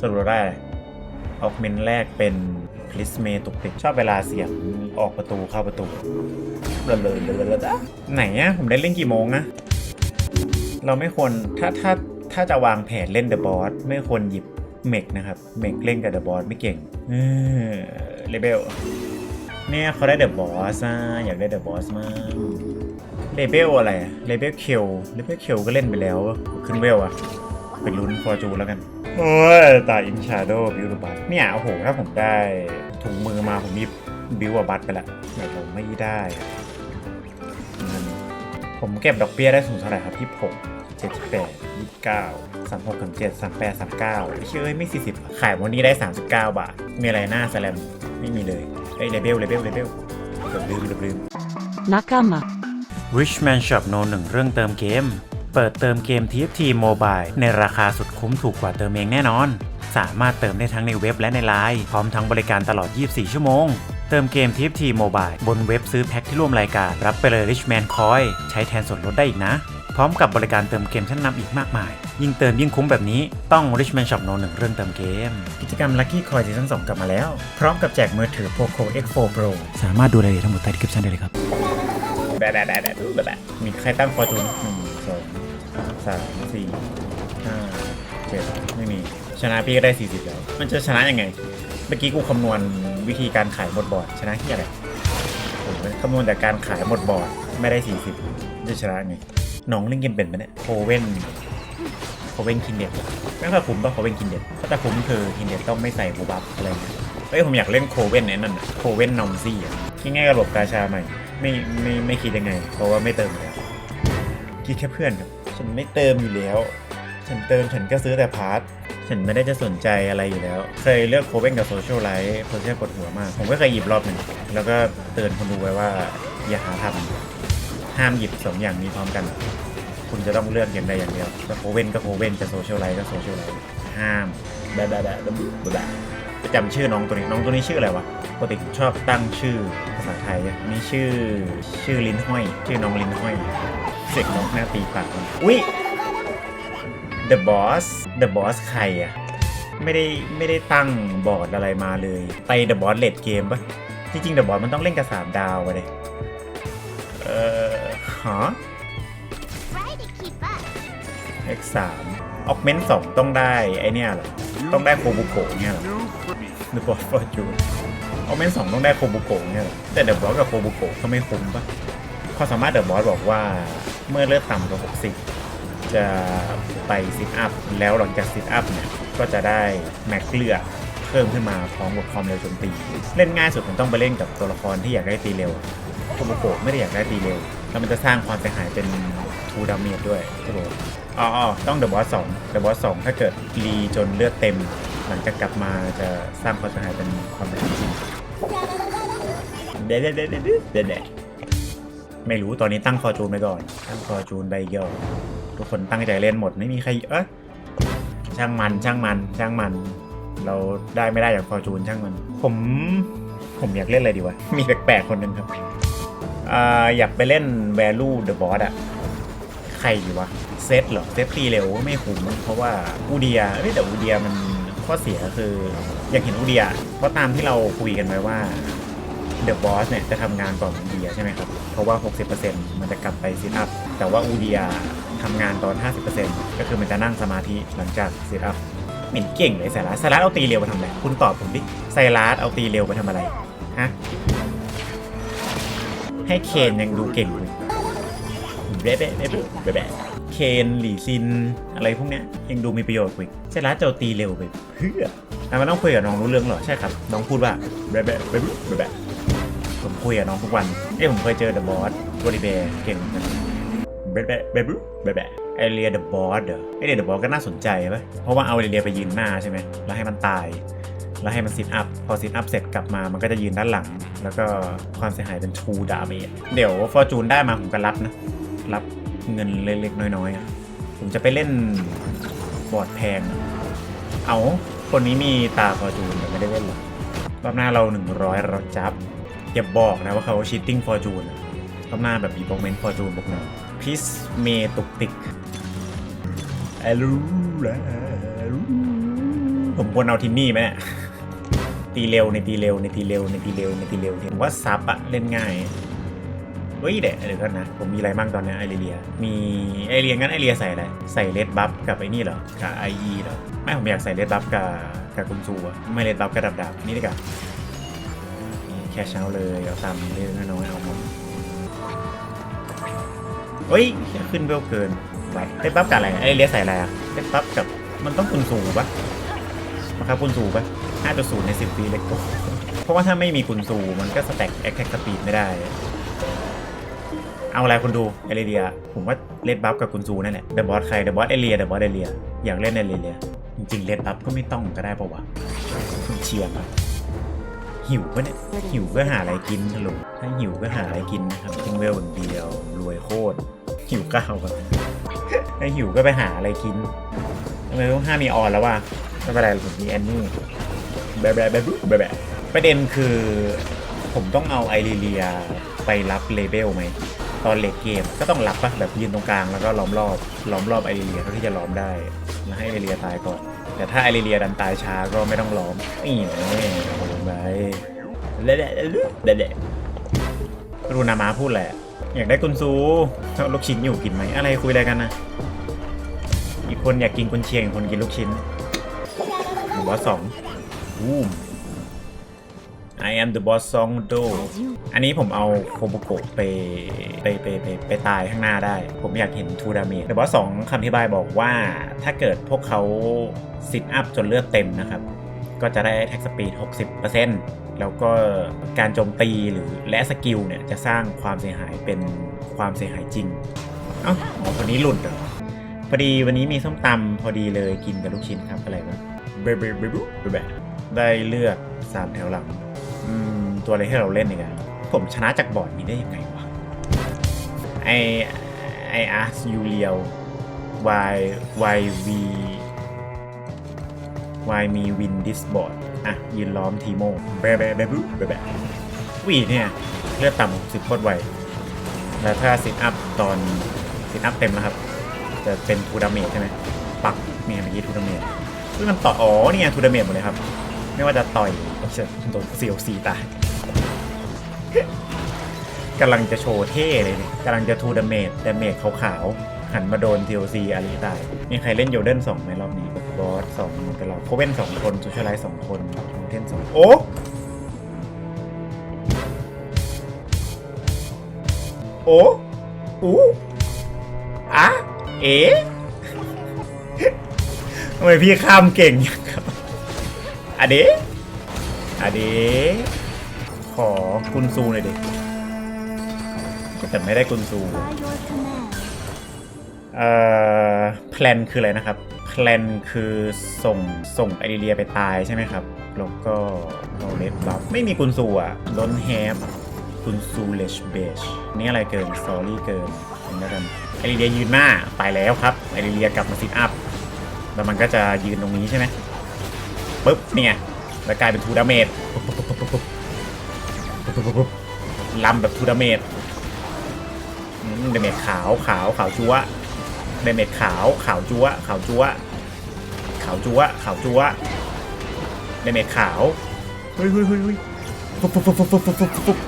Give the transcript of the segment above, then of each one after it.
สรุปเราได้ออกเมนแรกเป็นคริสเมตุกติกชอบเวลาเสียงออกประตูเข้าประตูเลยเลยเลยเลยไหนอะผมได้เล่นกี่โมงนะเราไม่ควรถ้าถ้าถ้าจะวางแผนเล่นเดอะบอสไม่ควรหยิบเมกนะครับ เมกเล่นกับเดอะบอสไม่เก่งเลเบลเนี่ยเขาได้เดอะบอสอะอยากได้เดอะบอสมากเลเบลอะไรเลเบลเคิวเลเบลเคิวก็เล่นไปแล้ว ขึ้นเวลอะไปลุ้นฟอร์จูแล้วกัน โอ้ยตายอินชาโดบิวบัตเนี่ยโอ้โหถ้าผมได้ถุงมือมาผมมีบิวบัตไปละแต่ผมไม่ได้อะเงินผมเก็บดอกเบี้ยได้สูงเท่าไหร่ครับที่ผมเจ็ดแปดยี่สิบเก้าสามหกสามเจ็ดสามแปดสามเก้าเชื่อไม่สี่สิบขายวันนี้ได้สามสิบเก้าบาท มีอะไรหน้าแสลมไม่มีเลยเอ้ยเลเบลเลเบลเลเบลเกือบลืมเกือบลืม仲間 Richman Shop No 1เรื่องเติมเกม เปิดเติมเกม TFT Mobile ในราคาสุด คุ้มถูกกว่าเติมเองแน่นอน สามารถเติมได้ทั้งในเว็บและในไลน์พร้อมทั้งบริการตลอด 24 ชั่วโมง เติมเกม TFT Mobile บนเว็บซื้อแพ็คที่ร่วมรายการ รับไปเลย Richman Coin ใช้แทนส่วนลดได้อีกนะ พร้อมกับบริการเติมเกมชั้นนำอีกมากมาย ยิ่งเติมยิ่งคุ้มแบบนี้ต้อง Richman Shop No 1เรื่องเติมเกม กิจกรรม Lucky Coin ซีซั่น2กลับมาแล้ว พร้อมกับแจกมือถือ Poco X4 Pro สามารถดูรายละเอียดทั้งหมดใต้ description ได้เลยครับแบะแบะแบะแบะแบะแบะมีใครตั้งฟอร์จูนหนึ่งสองสามสี่ห้า เจ็ดไม่มี ชนะพี่ก็ได้ 40 แล้ว มันจะชนะยังไง เมื่อกี้กูคำนวณวิธีการขายหมดบอร์ดชนะที่อะไรผมคำนวณจากการขายหมดบอร์ดไม่ได้ 40 จะชนะไงน้องเล่นเกมเป็นไหมเนี่ยโคเว่นโคเว่นคินเด็ดไม่ค่อยคุ้มต้องโคเว่นคินเด็ดถ้าจะคุ้มคือคินเด็ดต้องไม่ใส่บูบับอะไรเงี้ยเฮ้ยผมอยากเล่นโคเว่นไอ้นั่นอะโคเว่นนอมซี่อะที่ง่ายกระบบกาชาใหม่ไม่ไม่ไม่คิดยังไง เพราะว่าไม่เติมแล้วคิดแค่เพื่อนครับฉันไม่เติมอยู่แล้ว ฉันเติมฉันก็ซื้อแต่พาร์ทฉันไม่ได้จะสนใจอะไรอยู่แล้ว เคยเลือกโคเว่นกับโซเชียลไลท์โซเชียลกดหัวมาก ผมก็เคยหยิบรอบหนึ่งแล้วก็เตือนคนดูไว้ว่า อย่าหาทำห้ามหยิบสองอย่างนี้พร้อมกัน คุณจะต้องเลือกอย่างใดอย่างเดียวจะโคเว่นก็โคเว่นจะโซเชียลไลท์ก็โซเชียลไลท์ห้ามแบะแบะแบะแบะแบบะจะจำชื่อน้องตัวนี้น้องตัวนี้ชื่ออะไรวะปกติชอบตั้งชื่อภาษาไทยนี่ชื่อชื่อลิ้นห้อย ชื่อน้องลิ้นห้อยเสกน้องหน้าตีปากอุ้ย The Boss The Boss ใครอะไม่ได้ไม่ได้ตั้งบอร์ดอะไรมาเลยไป The Boss เลดเกมปะจริงๆ The Boss มันต้องเล่นกับ3ดาวไปเลยเอ่อฮะ Try to keep up. X3 ออกเมนต์2ต้องได้ไอเนี่ยหรอ ต้องได้โคบุโกะเนี่ยหรอ The Boss Fortune ออกเมนต์2ต้องได้โคบุโกะเนี่ยหรอ แต่ The Boss กับโคบุโกะก็ไม่คุ้มปะข้อสามารถ The Boss บอกว่าเมื่อเลือดต่ำกว่า60 จะไปซิทอัพแล้วหลังจากซิทอัพเนี่ยก็จะได้แม็กเกลือเพิ่มขึ้นมาพร้อมกับความเร็วโจมตี เล่นง่ายสุดผมต้องไปเล่นกับตัวละครที่อยากได้ตีเร็วโคโมโกไม่ได้อยากได้ตีเร็ว แล้วมันจะสร้างความเสียหายเป็นทูดาเมจด้วยใช่ไหมอ๋อต้องเดอะบอสสองเดอะบอสสองถ้าเกิดรีจนเลือดเต็ม หลังจากกลับมาจะสร้างความเสียหายเป็นความเสียหายจริงเด็ดเด็ดเด็ดเด็ดเด็ดไม่รู้ตอนนี้ตั้งฟอจูนไปก่อน ตั้งฟอจูนใบเย่อ ทุกคนตั้งใจเล่นหมดไม่มีใครเอ๊ะช่างมันช่างมันช่างมัน เราได้ไม่ได้อย่างฟอร์จูนช่างมัน ผมผมอยากเล่นอะไรดีวะ มีแปลกๆคนหนึ่งครับอ่าอยากไปเล่น Value the Boss อะใครดีวะ เซตเหรอ เซตตีเร็วก็ไม่คุ้มเพราะว่าอูเดียเอ้ยแต่อูเดียมันข้อเสียคืออยากเห็นอูเดีย เพราะตามที่เราคุยกันไว้ว่า The Boss เนี่ยจะทำงานก่อนอูเดียใช่ไหมครับ เพราะว่า 60%มันจะกลับไปซิทอัพแต่ว่าอูเดีย ทำงานตอน 50%ก็คือมันจะนั่งสมาธิหลังจากซิทอัพหม็นเก่งเลยไซรัสไซรัสเอาตีเร็วไปทำอะไรคุณตอบผมดิไซรัสเอาตีเร็วไปทำอะไรฮะให้เคนยังดูเก่งเลยเบ๊ะเบ๊ะเบ๊ะเบ๊ะเบ๊ะเคนหลี่ซินอะไรพวกเนี้ยยังดูมีประโยชน์กว่าอีกใช่แล้วเจ้าตีเร็วไปเพื่ออะมันต้องคุยกับน้องรู้เรื่องเหรอใช่ครับ น้องพูดว่าเบ๊ะเบ๊ะเบ๊ะเบ๊ะผมคุยกับน้องทุกวันเอ้ยผมเคยเจอเดอะบอสบริเบร์เก่ง เบ๊ะเบ๊ะเบ๊ะเบ๊ะเบ๊ะไอเรียเดอะบอสเด้อไอเรียเดอะบอสก็น่าสนใจปะเพราะว่าเอาไอเรียไปยืนหน้าใช่ไหมแล้วให้มันตาย แล้วให้มันซิทอัพ พอซิทอัพเสร็จกลับมามันก็จะยืนด้านหลัง แล้วก็ความเสียหายเป็นทูดาเมจเดี๋ยวฟอร์จูนได้มาผมก็รับนะ รับเงินเล็กๆน้อยๆผมจะไปเล่นบอร์ดแพง เอาคนนี้มีตาฟอร์จูนแต่ไม่ได้เล่นหรอกรอบหน้าเรา 100เราจับอย่าบอกนะว่าเขาชีตติ้งฟอร์จูนรอบหน้าแบบอีโปเมนต์ฟอร์จูนบอกหน่อย พิสเมตุกติกอลูลาลูผมควรเอาทินนี่ไหมเนี่ยตีเร็วในตีเร็วในตีเร็วในตีเร็วในตีเร็วเห็นว่าซับอะเล่นง่ายเฮ้ยเดี๋ยวเดี๋ยวก่อนนะ ผมมีอะไรบ้างตอนนี้ไอเรีย มีไอเรียงั้นไอเรียใส่อะไร ใส่เลดบัฟกับไอ้นี่เหรอ กับไอเเหรอ ไม่ผมอยากใส่เลดบัฟกับกับคุณซูอะไม่เลดบัฟกับดับดับนี่ดีกว่าแค่เช้าเลย เอาตามเรื่องน้อยๆเอาหมด เฮ้ยขึ้นเวลเกินไปเลดบัฟกับอะไรไอเรียใส่อะไรอะเลดบัฟกับมันต้องคุณซูปะมาครับคุณซูปะ5.0ใน10ปีเล็กกว่าเพราะว่าถ้าไม่มีคุณซูมันก็สแต็กแอคแท็กสปีดไม่ได้ เอาอะไรคุณดูเอเรีย ผมว่าเลดบัฟกับคุณซูนั่นแหละเดอะบอสใครเดอะบอสเอเรียเดอะบอสเอเรียอยากเล่นเอเรียจริงๆเลดบัฟก็ไม่ต้องก็ได้ปะวะคุณเชียร์ปะหิวปะเนี่ยหิวก็หาอะไรกินถลุถ้าหิวก็หาอะไรกินนะครับทิ้งเวลคนเดียวรวยโคตร หิวก้าวปะถ้าหิวก็ไปหาอะไรกินทำไมต้องห้ามีออนแล้ววะไม่เป็นไรผมมีแอนนี่แบะแบะแบะแบะแบะประเด็นคือผมต้องเอาไอรีเลียไปรับเลเบลไหมตอนเลดเกมก็ต้องรับปะแบบยืนตรงกลางแล้วก็ล้อมรอบล้อมรอบไอเรียเท่าที่จะล้อมได้แล้วให้ไอเรียตายก่อน แต่ถ้าไอเรียดันตายช้าก็ไม่ต้องล้อมนี่เลยโอ้โหไปเละเละเละเละเละรูนามาพูดแหละ อยากได้กุนซูลูกชิ้นอยู่กินไหมอะไรคุยอะไรกันนะอีกคนอยากกินกุนเชียงคนกินลูกชิ้นหรือว่าสองวูม I am the boss song do อันนี้ผมเอาโคโมโกะไปไปไปไปไปตายข้างหน้าได้ ผมอยากเห็นทูดาเมจแต่ว่าสองคำอธิบายบอกว่าถ้าเกิดพวกเขาซิทอัพจนเลือดเต็มนะครับ ก็จะได้แท็กสปีด 60% แล้วก็การโจมตีหรือและสกิลเนี่ยจะสร้างความเสียหายเป็นความเสียหายจริง เอ้าอ๋อคนนี้หลุดเหรอพอดีวันนี้มีส้มตำพอดีเลยกินกับลูกชิ้นครับอะไรวะเบเบเบบเบบได้เลือกสามแถวหลังตัวอะไรที่เราเล่นเนี่ยผมชนะจากบอร์ดนี้ได้ยังไงวะไอไออาร์ยูเรียว y y v y มีวินดิสบ อะยืนล้อมทีโมแบะแบะแบะบุ๊แบะแบะวีเนี่ยเลือดต่ำสิบโคตรไวแล้วถ้าซิทอัพตอนซิทอัพเต็มแล้วครับ จะเป็นทูดาเมจใช่ไหมปักเนี่ยเมื่อกี้ทูดาเมจซึ่งมันต่ออ๋อเนี่ยทูดาเมจหมดเลยครับ ไม่ว่าจะต่อยโอ้ยโดนเสียวสีตายกำลังจะโชว์เท่เลยเนี่ยกำลังจะทูดาเมจดาเมจขาวๆ หันมาโดน TOC อารีตาย มีใครเล่นโยเดนสองไหมรอบนี้บอสสองกับเราโคเว่นสองคนซูชไลท์สองคนเทนสองโอ้โอ้อู้อะเอ๋ทำไมพี่ข้ามเก่งอย่างครับอะเดอเดขอกุนซูหน่อยดิแต่ไม่ได้กุนซู เอ่อแพลนคืออะไรนะครับแพลนคือส่งส่งไอเดียไปตายใช่ไหมครับ แล้วก็โนเลฟบัฟไม่มีกุนซูอะล้นแฮมกุนซูเลชเบชนี่อะไรเกินสอรี่เกินเห็นแล้กันไอเดียยืนหน้าไปแล้วครับไอเดียกลับมาซิทอัพแล้วมันก็จะยืนตรงนี้ใช่ไหมปึ๊บนี่ไงแล้วกลายเป็นทูดาเมจลำแบบทูดาเมจดาเมจขาวขาวขาวชัว เดเมจขาวขาวจัวขาวจัวขาวจัวขาวจัวเดเมจขาวเฮ้ยเฮ้ยเฮ้ยเฮ้ยปุ๊บปุ๊บปุ๊บปุ๊บปุ๊บปุ๊บปุ๊บ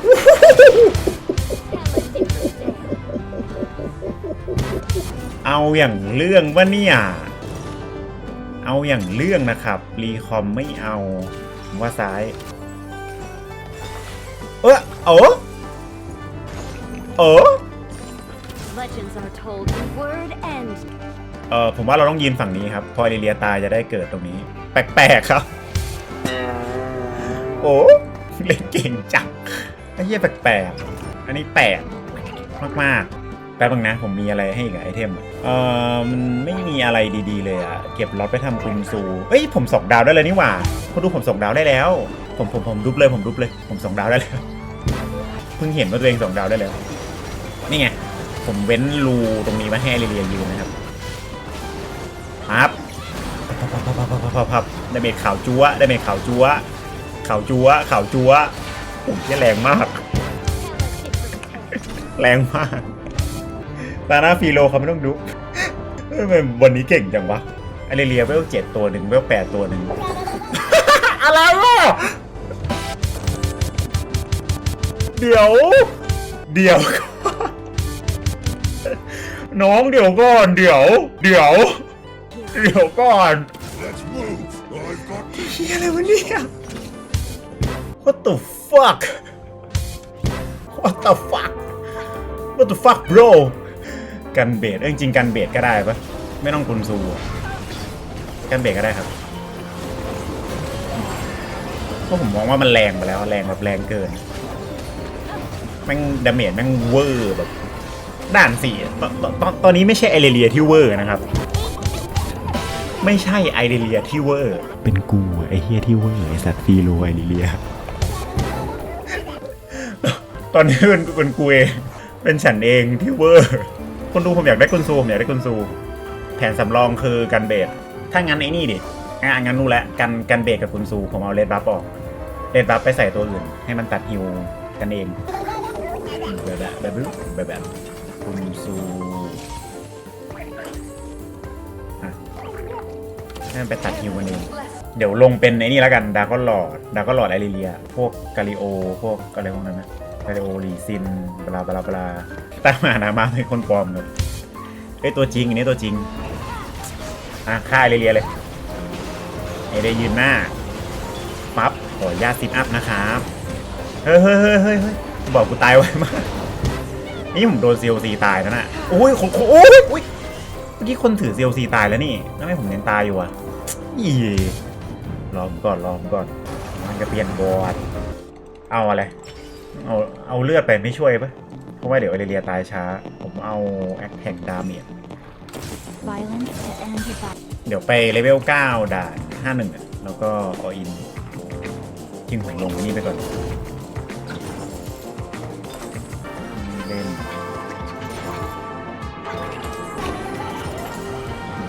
เอาอย่างเรื่องวะเนี่ย เอาอย่างเรื่องนะครับ รีคอมไม่เอาว่าซ้าย เออโอ้โอ้ Legends are told in word and เออผมว่าเราต้องยืนฝั่งนี้ครับ พอเอเลียตายจะได้เกิดตรงนี้ แปลกๆครับ โอ้เล่นเก่งจังไอ้เหี้ยแปลกๆอันนี้แปลกมากๆแป๊บนึงนะ ผมมีอะไรให้อีกอะไอเทมอะเออมันไม่มีอะไรดีๆเลยอะเก็บล็อตไปทำคุมซูเอ้ยผมสองดาวได้เลยนี่หว่าคุณดูผมสองดาวได้แล้ว ผมผมผมดุบเลยผมดุบเลย ผมสองดาวได้แล้วเพิ่งเห็นว่าตัวเองสองดาวได้แล้ว ผมเว้นรูตรงนี้มาให้เอเลียยืนนะครับครับพับพับพับพับพับพับได้เมจขาวจั๊วได้เมจขาวจั๊วขาวจั๊วขาวจั๊วโอ้ยแรงมาก แรงมากตาหน้าฟีโลเขาไม่ต้องดุเฮ้ยทำไมวันนี้เก่งจังวะไออเรเลียเวลเจ็ดตัวหนึ่งเวลแปดตัวหนึ่งอะไรวะเดี๋ยว เดี๋ยว น้องเดี๋ยวก่อนเดี๋ยว เดี๋ยว เดี๋ยวก่อน Let's move. I've got เฮียอะไรวะเนี่ย What the fuck What the fuck What the fuck bro กันเบสเอ้ยจริงๆกันเบสก็ได้ปะไม่ต้องกุนซูอะกันเบสก็ได้ครับเพราะผมมองว่ามันแรงไปแล้วแรงแบบแรงเกินแม่งดาเมจแม่งเวอร์แบบ ด่านสี่อะตตตอนตอนนี้ไม่ใช่ไอเรเลียที่เวอร์นะครับ ไม่ใช่ไอเรเลียที่เวอร์ เป็นกูไอเฮียที่เวอร์ไอสัตว์ฟีโรไอเรเลียตอนนี้เป็นเป็นกูเองเป็นฉันเองที่เวอร์คนดูผมอยากได้กุนซูผมอยากได้กุนซู แผนสำรองคือกันเบสถ้างั้นไอ้นี่ดิอะงั้นรู้แล้วกันกันเบสกับกุนซู ผมเอาเลดบัฟออกเลดบัฟไปใส่ตัวอื่น ให้มันตัดฮิวกันเองแบบแบบแบบแบบ แบบกุนซูอ่นไปตัดฮิวกันเองเดี๋ยวลงเป็นไอ้นี่แล้วกันดาร์กหลอดดาร์กหลอดไอริเลีย พวกกาลิโอ พวกอะไรพวกนั้นนะกาลิโอลีซินบลาบลาบลาตามมานะมาเป็นคนปลอมครับเอ้ยตัวจริงอันนี้ตัวจริงอะฆ่าไอริเลียเลยไอเดยยืนหน้าปั๊บขออนุญาตซิทอัพนะครับ เฮ้ยเฮ้ยเฮ้ยเฮ้ยเฮ้ยบอกกูตายไวมาก นี่ผมโดน CLC ตายแล้วน่ะโอ้ยของโอ้ยโอ้ยเมื่อกี้คนถือ CLC ตายแล้วนี่แล้วทำไม่ผมยังตายอยู่อะอีรอผมก่อนรอผมก่อน มันจะเปลี่ยนบอร์ดเอาอะไร เอาเอาเลือดไปไม่ช่วยปะเพราะว่าเดี๋ยวเอเรียตายช้า ผมเอาแอคแท็กดาเมจ Violence to end the battle. เดี๋ยวไปเลเวล 9 ด่าน51อะแล้วก็ออินทิ้งผมลงนี่ไปก่อน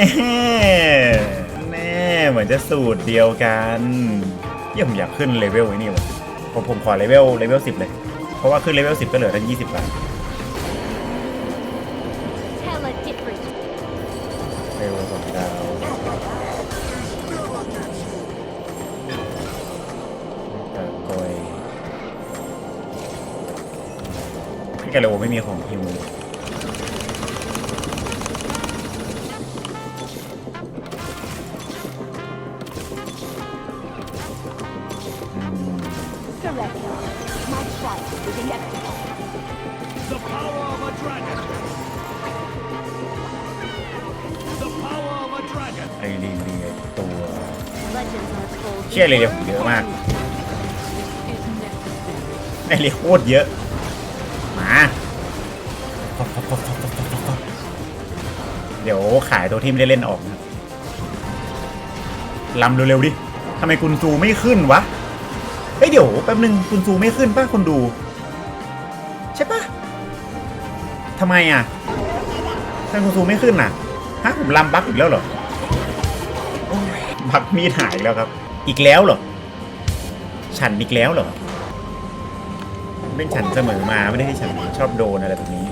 แน่แน่เหมือนจะสูตรเดียวกันเยี่ยผมอยากขึ้นเลเวลไอ้นี่วะผมผมขอเลเวลเลเวลสิบเลย เพราะว่าขึ้นเลเวลสิบก็เหลือตั้งยี่สิบบาท Tell a different เลเวลสองดาวตะกอยพี่กาโลไม่มีของฮิว เชี่ยเลยเดี๋ยวเยอะมากไอเรียโคตรเยอะ มาเดี๋ยวขายตัวที่ไม่ได้เล่นออกนะลำเร็วๆดิทำไมคุณซูไม่ขึ้นวะเฮ้ยเดี๋ยวแป๊บนึงคุณซูไม่ขึ้นป้าคนดู ใช่ปะทำไมอะทำไมคุณซูไม่ขึ้นอะฮะผมลำบักอีกแล้วเหรอบักมีดหายแล้วครับ อีกแล้วเหรอ ฉันอีกแล้วเหรอ เป็นฉันเสมอมาไม่ได้ให้ฉันชอบโดนอะไรแบบนี้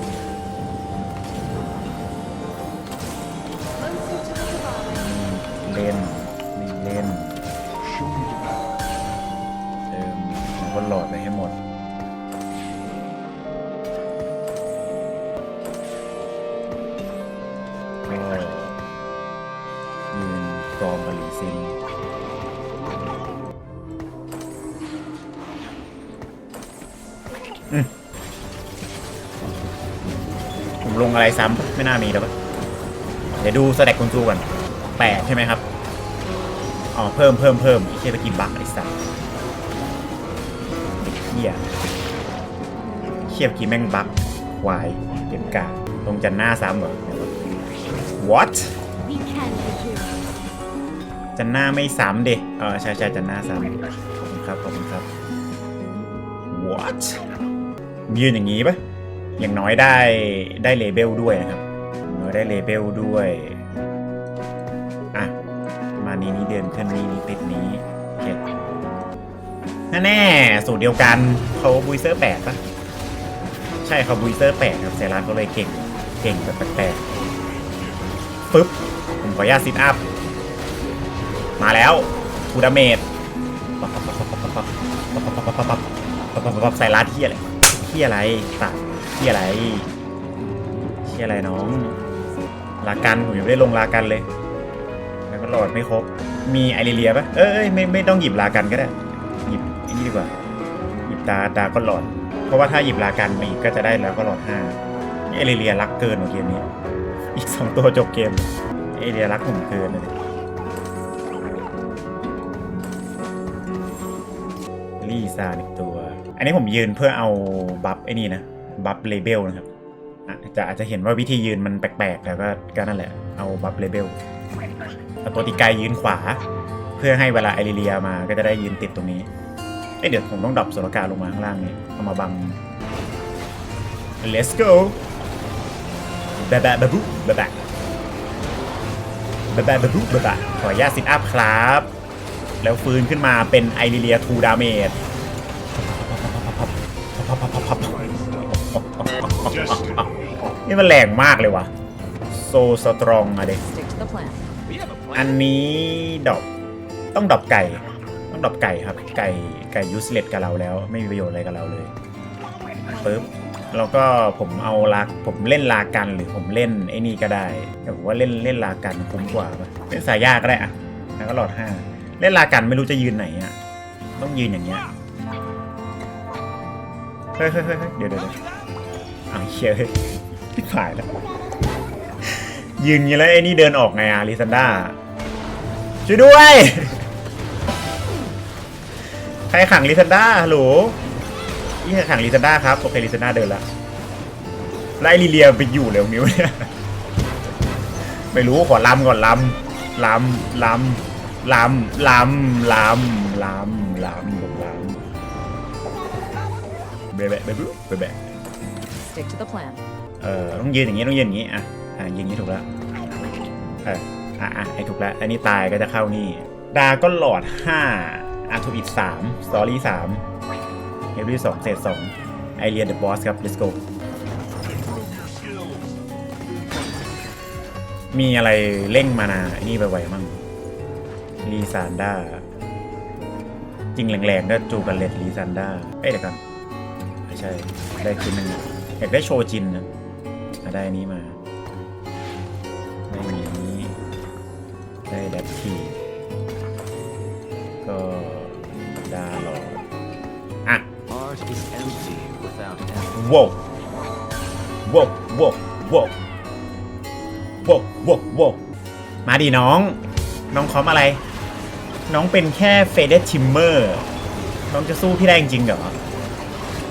ผมลงอะไรซ้ำไม่น่ามีแล้วปะเดี๋ยวดูสแต็กคุณซูก่อนแปดใช่ไหมครับ อ๋อ เพิ่มเพิ่มเพิ่มไอ้เชี่ยตะกี้บักไอ้สัสเด็กเหี้ยเชี่ยเมื่อกี้แม่งบักควายเก็บกาลงจันหน้าซ้ำเหรอ what จันหน้าไม่ซ้ำเด็เออใช่ใช่จันหน้าซ้ำขอบคุณครับ ขอบคุณครับ what ยืนอย่างนี้ปะอย่างน้อยได้ได้เลเบลด้วยนะครับน้อยได้เลเบลด้วย อะ มานี้นี้เดือนขึ้นนี้นี้ติดนี้เก็บแน่แน่สูตรเดียวกันเขาบุยเซอร์แปดปะใช่เขาบุยเซอร์แปดครับเซรัสก็เลยเก่งเก่งแบบแปลกๆปึ๊บ ผมขออนุญาตซิทอัพ มาแล้วคูดาเมจใส่รัดที่อะไร ที่อะไรตัดที่อะไรที่อะไรน้องลากันผมยังไม่ได้ลงลากันเลยแล้วก็หลอดไม่ครบ มีไอริเลียปะเอ้ยไม่ไม่ต้องหยิบลากันก็ได้หยิบอันนี้ดีกว่า หยิบดาดาก็หลอด เพราะว่าถ้าหยิบลากันมาอีกก็จะได้แล้วก็หลอดห้าไอริเลียรักเกินกว่าเกมนี้ อีกสองตัวจบเกมไอริเลียรักผมเกินเลยลี่ซาหนึ่งตัว อันนี้ผมยืนเพื่อเอาบัฟไอ้นี่นะบัฟเลเบลนะครับอะจะอาจจะเห็นว่าวิธียืนมันแปลกๆแต่ก็ก็นั่นแหละเอาบัฟเลเบลเอาตัวติกายยืนขวา เพื่อให้เวลาไอริเลียมาก็จะได้ยืนติดตรงนี้เอ้เดี๋ยวผมต้องดรอปโซลกาลงมาข้างล่างนี้เอามาบัง let's go แบะแบะบะบุแบะแบะบะแบะบะบุแบะบะขออนุญาตซิทอัพครับ แล้วฟื้นขึ้นมาเป็นไอริเลียทูดาเมจ นี่มันแรงมากเลยว่ะโซสตรองมาเด็ Stick to the plan. We have a อันนี้ดอกต้องดอกไก่ ต้องดอกไก่ครับ ไก่ไก่ยูสเลตกับเราแล้ว ไม่มีประโยชน์อะไรกับเราเลยปึ๊บแล้วก็ผมเอาลาผมเล่นลากันหรือผมเล่นไอ้นี่ก็ได้แต่ผมว่าเล่นเล่นลากันคุ้มกว่าปะเล่นสายยากก็ได้อะแล้วก็หลอดห้าเล่นลากันไม่รู้จะยืนไหนอะต้องยืนอย่างเงี้ย เฮ้ยเฮ้ยเฮ้ยเดี๋ยวเดี๋ยวเอ้าวเชียเฮ้ยที่ผ่ายแล้วยืนอย่างงี้แล้วไอ้นี่เดินออกไงอะลิซันด้าช่วยด้วย ใครขังลิซันด้าฮัลโหลนี่ใครขังลิซันด้าครับโอเคลิซันด้าเดินละไล่ลิเลียไปอยู่เร็วนิ้วเนี่ยไม่รู้ขอลำก่อนลำลำลำลำลำลำลำลำผมลำ เบะเบะเบะบุ๊เบะเบะ Stick to the plan. เออต้องยืนอย่างนี้ต้องยืนอย่างนี้อะอะยืนอย่างนี้ถูกแล้วเอออะอะให้ถูกแล้วอันนี้ตายก็จะเข้านี่ดาก็หลอดห้าอาทูอิดสามสตอรี่สามเฮฟวี่สองเศษสองไอเรียนเดอะบอสครับ let's go มีอะไรเร่งมานาไอ้นี่ไปไหวมั่งลีซานด้า จริงแรงๆก็จูกันเลดลีซานด้า เอ้ยเดี๋ยวกันไม่ ใช่ได้ชิ้นหนึ่งอะอยากได้โชจินนะอะได้อันนี้มาได้อันนี้ได้ดับทีก็ดาหลอดอะ Art is empty without effort. ว้าวว้าวว้าวว้าวว้าวว้าวว้าวมาดิน้อง น้องคอมอะไร น้องเป็นแค่เฟเดชิมเมอร์ น้องจะสู้พี่ได้จริงๆเหรอ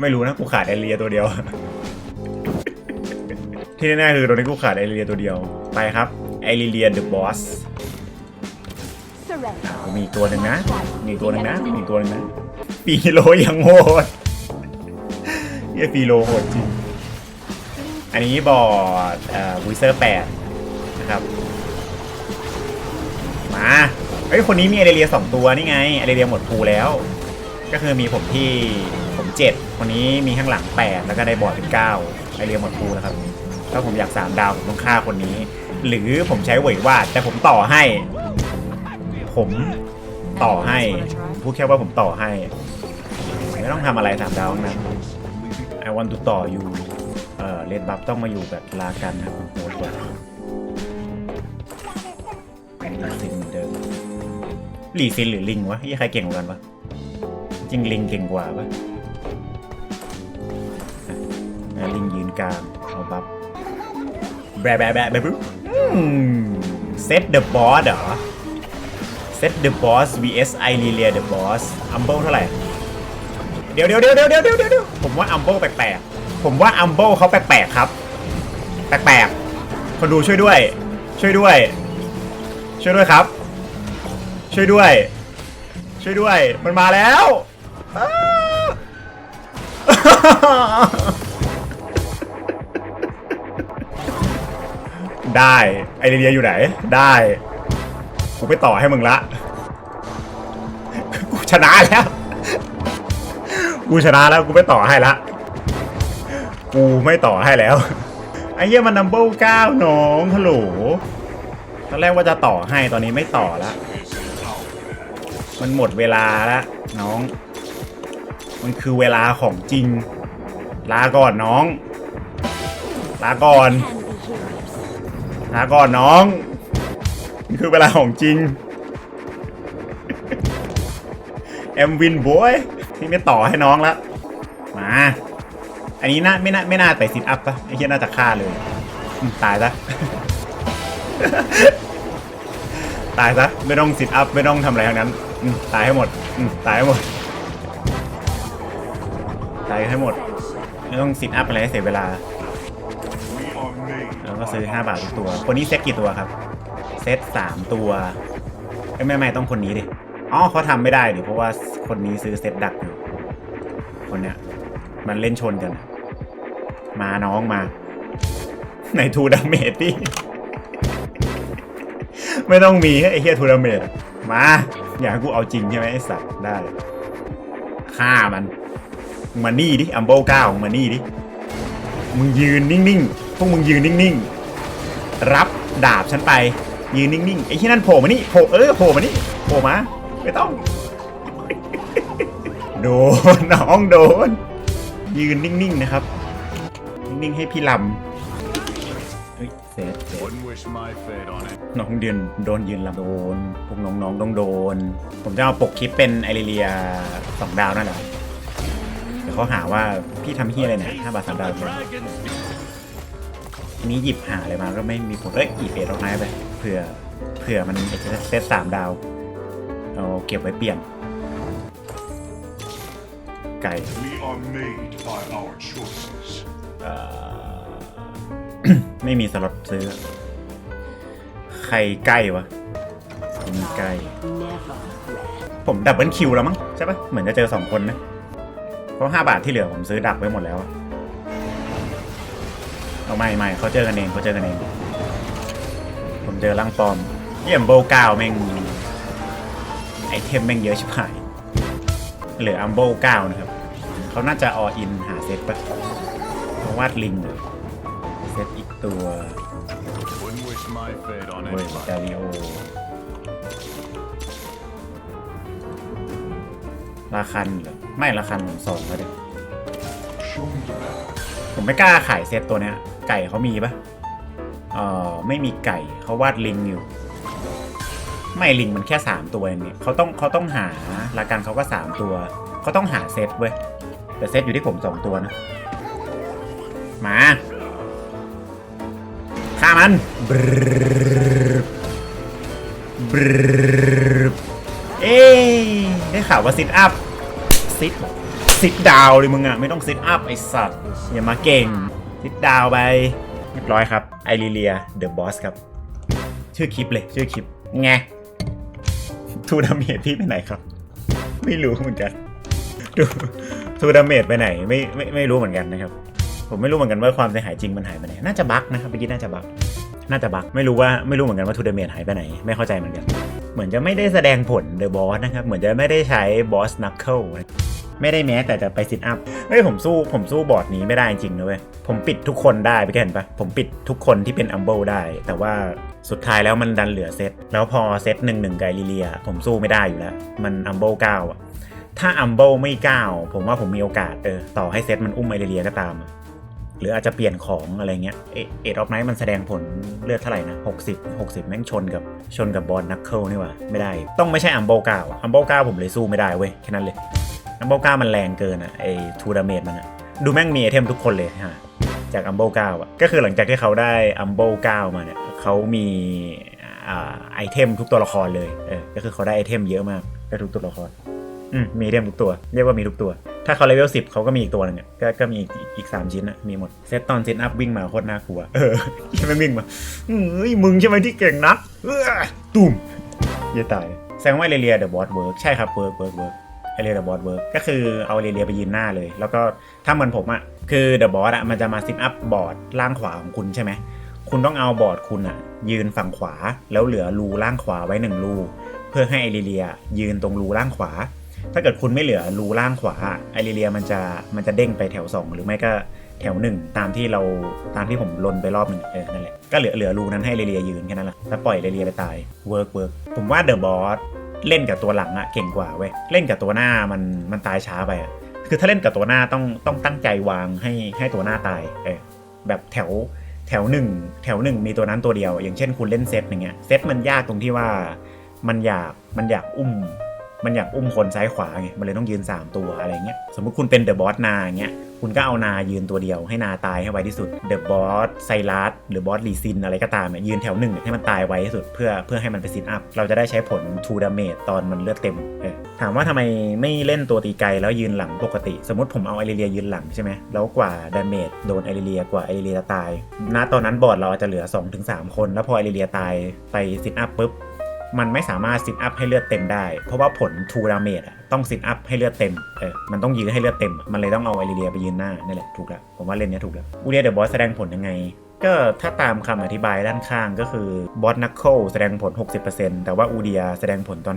ไม่รู้นะกูขาดไอเรียตัวเดียว ที่แน่ๆคือตอนนี้กูขาดไอเรียตัวเดียว ไปครับ ไอเรียเดอะบอสมีตัวหนึ่งนะ มีตัวหนึ่งนะ มีตัวหนึ่งนะปีโลยังโหดเฮียปีโลโหดจริง อันนี้บอดอ่อวิเซอร์แปดนะครับ มาเฮ้ยคนนี้มีไอเรียสองตัวนี่ไงไอเรียหมดภูแล้ว ก็คือมีผมที่ ผมเจ็ดคนนี้มีข้างหลังแปดแล้วก็ในบอร์ดเป็นเก้าไอเรียหมดภูนะครับ ถ้าผมอยากสามดาวผมต้องฆ่าคนนี้ หรือผมใช้เวยวาด แต่ผมต่อให้ ผมต่อให้พูดแค่ว่าผมต่อให้ ไม่ต้องทำอะไรสามดาวทั้งนั้น I want to ต่ออยู่เอ่อเลดบัฟต้องมาอยู่แบบลากันครับโหดกว่าสิ่งเหมือนเดิมลีซินหรือลิงวะยี่ใครเก่งกว่ากันวะจริงลิงเก่งกว่าปะ อะลิงยืนกลางเอาบัฟแบะแบะแบะแบะปุ๊บเซตเดอะบอสเหรอเซตเดอะบอส vs ไอรีเลียเดอะบอสอัมเบิลเท่าไหร่เดี๋ยวเดี๋ยวเดี๋ยวเดี๋ยวเดี๋ยวเดี๋ยวเดี๋ยวผมว่าอัมเบิลแปลกๆ ผมว่าอัมเบิลเขาแปลกๆครับ แปลกๆ คนดูช่วยด้วย ช่วยด้วย ช่วยด้วยครับ ช่วยด้วย ช่วยด้วย มันมาแล้ว ได้ไอเดียอยู่ไหน ได้กูไปต่อให้มึงละกูชนะแล้วกูชนะแล้วกูไม่ต่อให้ละกูไม่ต่อให้แล้วไอ้เหี้ยมันนัมเบิลเก้าน้องฮัลโหลตอนแรกว่าจะต่อให้ตอนนี้ไม่ต่อละมันหมดเวลาละน้อง มันคือเวลาของจริง ลาก่อนน้อง ลาก่อน ลาก่อนน้องคือเวลาของจริงแอมวินบอยที่ไม่ต่อให้น้องแล้วมา อันนี้น่าไม่น่าไม่น่าแต่ซิทอัพปะไอ้เหี้ยน่าจะฆ่าเลย ตายซะตายซะไม่ต้องซิทอัพไม่ต้องทำอะไรทั้งนั้นตายให้หมดตายให้หมดตายให้หมดไม่ต้องซิทอัพอะไรให้เสียเวลา ก็ซื้อ 5 บาททุกตัว คนนี้เซ็ตกี่ตัวครับ เซ็ต3ตัวไม่ไม่ต้องคนนี้ดิ อ๋อเขาทำไม่ได้ดิเพราะว่าคนนี้ซื้อเซ็ตดักอยู่ คนเนี้ย มันเล่นชนกัน มาน้องมา ในทูดาเมจพี่ ไม่ต้องมีไอ้เฮียทูดาเมจมา อยากกูเอาจริงใช่ไหมไอ้สัตว์ได้ฆ่ามันมานี่ดิ อัมโบก้ามึงมานี่ดิ มึงยืนนิ่ง ๆ พวกมึงยืนนิ่งๆ รับดาบฉันไป ยืนนิ่งๆ ไอ้ที่นั่นโผล่มานี่โผล่เออโผล่มานี่โผล่มา ไม่ต้อง โดนน้องโดน ยืนนิ่งๆ นะครับ นิ่งๆ ให้พี่ลำเฮ้ยเสร็จเสร็จ Wouldn't wish my fate on it. น้องเดือนโดนยืนลำโดน พวกน้องๆต้องโดน ผมจะเอาปกคลิปเป็นไอริเลียสองดาวนั่นแหละเดี๋ยวเขาหาว่าพี่ทำเฮียอะไรเนี่ยห้าบาทสามดาวเนี่ยอันนี้หยิบหาอะไรมาก็ไม่มีผลเอ้ยอีเฟสเอาไม้ไปเผื่อเผื่อมันเซตสามดาวเอาเก็บไว้เปลี่ยน ไก่ We are made by our choices. เอ่อ ไม่มีสล็อตซื้อ ใครใกล้วะมีใกล้ ผมดับเบิลคิวแล้วมั้งใช่ปะเหมือนจะเจอสองคนนะ เพราะห้าบาทที่เหลือผมซื้อดักไว้หมดแล้วอะ เอาไม่ไม่เขาเจอกันเองเขาเจอกันเอง ผมเจอร่างปลอมเยี่ยมโบเก้าแม่งไอเทมแม่งเยอะชิบหาย เหลืออัมโบเก้านะครับเขาน่าจะออินหาเซตปะเขาวาดลิงเหรอเซตอีกตัวเว้ย anybody. ดาริโอราคันเหรอไม่ราคันผมสองแล้วด็ Show me the map. ผมไม่กล้าขายเซตตัวเนี้ย ไก่เขามีปะเออไม่มีไก่เขาวาดลิงอยู่ ไม่ลิงมันแค่สามตัวเองเนี่ยเขาต้องเขาต้องหารากันเขาก็สามตัวเขาต้องหาเซตเว้ยแต่เซตอยู่ที่ผมสองตัวนะ มาฆ่ามันบรบบรเอ้ยได้ข่าวว่าซิทอัพซิทซิทดาวเลยมึงอะไม่ต้องซิทอัพไอสัตว์อย่ามาเก่ง ทดาวไปเรียบร้อยครับไอริเลียเดอะบอสครับ ชื่อคลิปเลย ชื่อคลิปไงทูดาเมจพี่ไปไหนครับ ไม่รู้เหมือนกันดูทูดาเมจไปไหนไม่ไม่ไม่รู้เหมือนกันนะครับ ผมไม่รู้เหมือนกันว่าความเสียหายจริงมันหายไปไหน น่าจะบั๊กนะครับเมื่อกี้น่าจะบั๊ก น่าจะบักไม่รู้ว่าไม่รู้เหมือนกันว่าทูเดเมจหายไปไหน ไม่เข้าใจเหมือนกัน เหมือนจะไม่ได้แสดงผลเดอะบอสนะครับ เหมือนจะไม่ได้ใช้บอสนักเคิลไม่ได้แม้แต่จะไปซิทอัพเฮ้ยผมสู้ผมสู้บอร์ดนี้ไม่ได้จริงนะเว้ย ผมปิดทุกคนได้ไปเห็นปะผมปิดทุกคนที่เป็นอัมเบิลได้ แต่ว่าสุดท้ายแล้วมันดันเหลือเซต แล้วพอเซตหนึ่งหนึ่งไกลิเลีย ผมสู้ไม่ได้อยู่แล้ว มันอัมเบิลเก้าอะถ้าอัมเบิลไม่เก้าผมว่าผมมีโอกาสเออต่อให้เซตมันอุ้มไอริเลียก็ตาม หรืออาจจะเปลี่ยนของอะไรเงี้ยเอ็ดออฟไนท์มันแสดงผลเลือดเท่าไหร่นะ 60 60 แม่งชนกับชนกับบอลนักเคิลนี่ว่าไม่ได้ต้องไม่ใช่อัมโบกาวอัมโบกาวผมเลยสู้ไม่ได้เว้ย แค่นั้นเลยอัมโบกามันแรงเกินอะไอทูดาเมจมันอะดูแม่งมีไอเทมทุกคนเลยฮะจากอัมโบกาวอะก็คือหลังจากที่เขาได้อัมโบกาวมาเนี่ยเขามีอ่าไอเทมทุกตัวละครเลยเออก็คือเขาได้ไอเทมเยอะมากก็ทุกตัวละคร อืมมีไอเทมทุกตัว เรียกว่ามีทุกตัว ถ้าเขาเลเวลสิบเขาก็มีอีกตัวหนึงก็ก็มีอีกสามชิ้นอะมีหมด เซตตอนเซตอัพวิ่งมาโคตรน่ากลัว เออใช่ไหมวิ่งมาเฮ้ยมึงใช่ไหมที่เก่งนักตุ่มเยตายแสดงว่าเรเลียเดอะบอสเวิร์กใช่ครับเวิร์กเวิร์กเวิร์กเรเลียเดอะบอสเวิร์กก็คือเอาเรเลียไปยืนหน้าเลย แล้วก็ถ้าเหมือนผมอะคือเดอะบอสอะมันจะมาซิทอัพบอร์ดล่างขวาของคุณใช่ไหมคุณต้องเอาบอร์ดคุณอะยืนฝั่งขวา แล้วเหลือรูล่างขวาไว้หนึ่งรูเพื่อให้ไอเรเลียยืนตรงรูล่างขวา ถ้าเกิดคุณไม่เหลือรูล่างขวาไอเรเลียมันจะมันจะเด้งไปแถว 2 หรือไม่ก็แถว1ตามที่เราตามที่ผมลนไปรอบหนึ่งเออนั่นแหละก็เหลือเหลือรูนั้นให้เรเลียยืนแค่นั้นแหละแล้วปล่อยเรเลียไปตายเวิร์กเวิร์กผมว่าเดอะบอสเล่นกับตัวหลังอะเก่งกว่าเว้ยเล่นกับตัวหน้ามันมันตายช้าไปอะคือถ้าเล่นกับตัวหน้าต้องต้องตั้งใจวางให้ให้ตัวหน้าตายเออแบบแถวแถวหนึ่งแถวหนึ่งมีตัวนั้นตัวเดียว อย่างเช่นคุณเล่นเซตอย่างเงี้ยเซตมันยากตรงที่ว่ามันอยากมันอยากอุ้ม มันอยากอุ้มคนซ้ายขวาไงมันเลยต้องยืน 3 ตัวอะไรเงี้ยสมมติคุณเป็นเดอะบอสนาอย่างเงี้ยคุณก็เอานายืนตัวเดียวให้นาตายให้ไวที่สุดเดอะบอสไซรัสหรือบอสลีซินอะไรก็ตามเนี่ยยืนแถวหนึ่งให้มันตายไวที่สุดเพื่อเพื่อให้มันไปซินอัพ เราจะได้ใช้ผลทูดาเมจตอนมันเลือดเต็มเออถามว่าทำไมไม่เล่นตัวตีไกลแล้วยืนหลังปกติ สมมติผมเอาไอเรเลียยืนหลังใช่ไหมแล้วกว่าดาเมจโดนไอเรเลียกว่าไอเรเลียจะตายณตอนนั้นบอร์ดเราอาจจะเหลือ 2-3 คน แล้วพอไอเรเลียตายไปซินอัพปุ๊บ มันไม่สามารถซิทอัพให้เลือดเต็มได้ เพราะว่าผลทูดาเมจอะต้องซิทอัพให้เลือดเต็ม เออ มันต้องยืนให้เลือดเต็ม มันเลยต้องเอาไอริเลียไปยืนหน้านั่นแหละถูกแล้ว ผมว่าเล่นนี้ถูกแล้วอูเดียเดอะบอสแสดงผลยังไง ก็ถ้าตามคำอธิบายด้านข้างก็คือบอสนักเคิลแสดงผล 60%แต่ว่าอูเดียแสดงผลตอน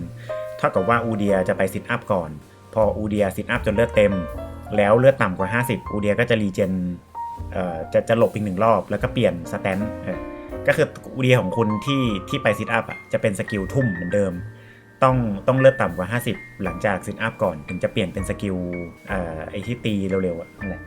50%เท่ากับว่าอูเดียจะไปซิทอัพก่อน พออูเดียซิทอัพจนเลือดเต็ม แล้วเลือดต่ำกว่า 50 อูเดียก็จะรีเจน เอ่อ จะจะหลบอีกหนึ่งรอบแล้วก็เปลี่ยนสแตนเออ ก็คืออูเดียของคุณที่ที่ไปซิทอัพอะจะเป็นสกิลทุ่มเหมือนเดิม ต้องต้องเลือดต่ำกว่า 50 หลังจากซิทอัพก่อน ถึงจะเปลี่ยนเป็นสกิลเอ่อไอที่ตีเร็วๆอะนั่นแหละ